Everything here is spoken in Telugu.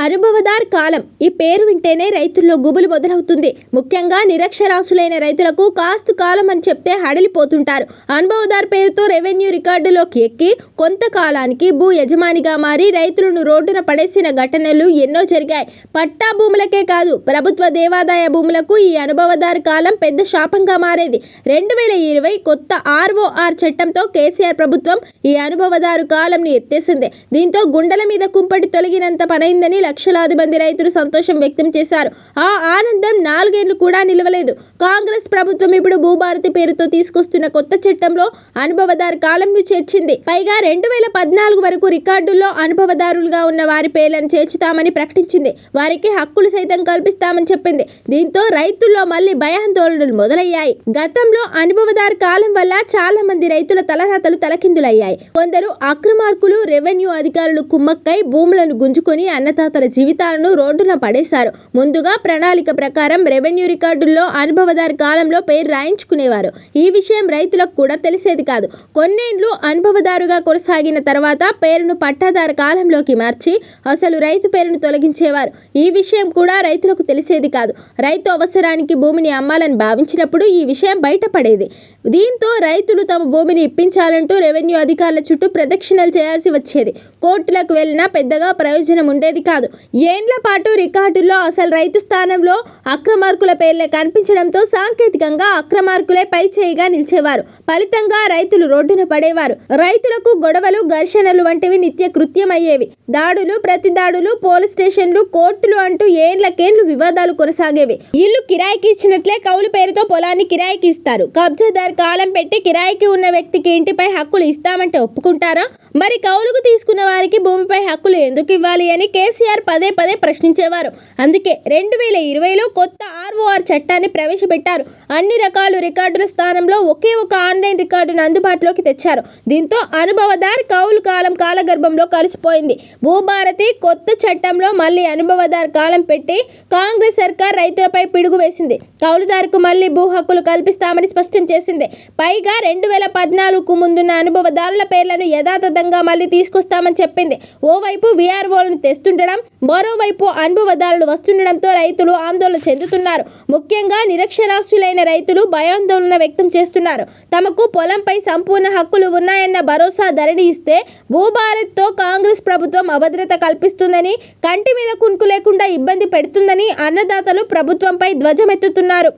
అనుభవదార్ కాలం. ఈ పేరు వింటేనే రైతుల్లో గుబులు మొదలవుతుంది. ముఖ్యంగా నిరక్షరాస్యులైన రైతులకు కాస్తు కాలం అని చెప్తే హడలిపోతుంటారు. అనుభవదార్ పేరుతో రెవెన్యూ రికార్డులోకి ఎక్కి కొంతకాలానికి భూ యజమానిగా మారి రైతులను రోడ్డున పడేసిన ఘటనలు ఎన్నో జరిగాయి. పట్టా భూములకే కాదు ప్రభుత్వ దేవాదాయ భూములకు ఈ అనుభవదార్ కాలం పెద్ద శాపంగా మారేది. రెండు వేల ఇరవై కొత్త ఆర్ఓఆర్ చట్టంతో కేసీఆర్ ప్రభుత్వం ఈ అనుభవదారు కాలంని ఎత్తేసింది. దీంతో గుండెల మీద కుంపటి తొలగినంత పనైందని లక్షలాది మంది రైతులు సంతోషం వ్యక్తం చేశారు. ఆ ఆనందం నాలుగేళ్ళు కూడా నిలవలేదు. కాంగ్రెస్ ప్రభుత్వం ఇప్పుడు భూభారతి పేరుతో తీసుకొస్తున్న కొత్త చట్టంలో అనుభవదారు కాలంను చేర్చింది. పైగా రెండు వేల పద్నాలుగు వరకు రికార్డుల్లో అనుభవదారులుగా ఉన్న వారి పేర్లను చేర్చుతామని ప్రకటించింది. వారికి హక్కులు సైతం కల్పిస్తామని చెప్పింది. దీంతో రైతుల్లో మళ్ళీ భయాందోళనలు మొదలయ్యాయి. గతంలో అనుభవదారు కాలం వల్ల చాలా మంది రైతుల తలరాతలు తలకిందులయ్యాయి. కొందరు అక్రమార్కులు రెవెన్యూ అధికారులు కుమ్మక్కై భూములను గుంజుకొని తన జీవితాలను రోడ్డున పడేశారు. ముందుగా ప్రణాళిక ప్రకారం రెవెన్యూ రికార్డుల్లో అనుభవదారు కాలంలో పేరు రాయించుకునేవారు. ఈ విషయం రైతులకు కూడా తెలిసేది కాదు. కొన్నేండ్లు అనుభవదారుగా కొనసాగిన తర్వాత పేరును పట్టాదారు కాలంలోకి మార్చి అసలు రైతు పేరును తొలగించేవారు. ఈ విషయం కూడా రైతులకు తెలిసేది కాదు. రైతు అవసరానికి భూమిని అమ్మాలని భావించినప్పుడు ఈ విషయం బయటపడేది. దీంతో రైతులు తమ భూమిని ఇప్పించాలంటూ రెవెన్యూ అధికారుల చుట్టూ ప్రదక్షిణలు చేయాల్సి వచ్చేది. కోర్టులకు వెళ్ళినా పెద్దగా ప్రయోజనం ఉండేది కాదు. ఏండ్ల పాటు రికార్డుల్లో అసలు రైతు స్థానంలో అక్రమార్కుల పేర్లే కనిపించడంతో సాంకేతికంగా అక్రమార్కులే పై చేయిగా నిలిచేవారు. ఫలితంగా రైతులు రోడ్డున పడేవారు. రైతులకు గొడవలు ఘర్షణలు వంటివి నిత్య కృత్యమయ్యేవి. దాడులు ప్రతి దాడులు పోలీస్ స్టేషన్లు కోర్టులు అంటూ ఏండ్లకేండ్లు వివాదాలు కొనసాగేవి. ఇల్లు కిరాయికి ఇచ్చినట్లే కౌలు పేరుతో పొలాన్ని కిరాయికి ఇస్తారు. కబ్జాదార్ కాలం పెట్టి కిరాయికి ఉన్న వ్యక్తికి ఇంటిపై హక్కులు ఇస్తామంటే ఒప్పుకుంటారా? మరి కౌలుకు తీసుకున్న వారికి భూమిపై హక్కులు ఎందుకు ఇవ్వాలి అని కేసీఆర్ పదే పదే ప్రశ్నించేవారు. అందుకే రెండు వేల ఇరవైలో కొత్త ఆర్ఓఆర్ చట్టాన్ని ప్రవేశపెట్టారు. అన్ని రకాల రికార్డుల స్థానంలో ఒకే ఒక ఆన్లైన్ రికార్డును అందుబాటులోకి తెచ్చారు. దీంతో అనుభవదార్ కౌలు కాలం కాలగర్భంలో కలిసిపోయింది. భూభారతి కొత్త చట్టంలో మళ్ళీ అనుభవదార్ కాలం పెట్టి కాంగ్రెస్ సర్కార్ రైతులపై పిడుగు వేసింది. కౌలుదారుకు మళ్ళీ భూ హక్కులు కల్పిస్తామని స్పష్టం చేసింది. పైగా రెండు వేల పద్నాలుగుకు ముందున్న అనుభవదారుల పేర్లను యథాతథంగా మళ్ళీ తీసుకొస్తామని చెప్పింది. ఓవైపు వీఆర్ఓలను తెస్తుండడం మరోవైపు అనుభవదారులు వస్తుండడంతో రైతులు ఆందోళన చెందుతున్నారు. ముఖ్యంగా నిరక్షరాస్యులైన రైతులు భయాందోళన వ్యక్తం చేస్తున్నారు. తమకు పొలంపై సంపూర్ణ హక్కులు ఉన్నాయన్న భరోసా ధరణి ఇస్తే భూభారత్తో కాంగ్రెస్ ప్రభుత్వం అభద్రత కల్పిస్తుందని కంటి మీద కునుకు లేకుండా ఇబ్బంది పెడుతుందని అన్నదాతలు ప్రభుత్వంపై ధ్వజమెత్తుతున్నారు.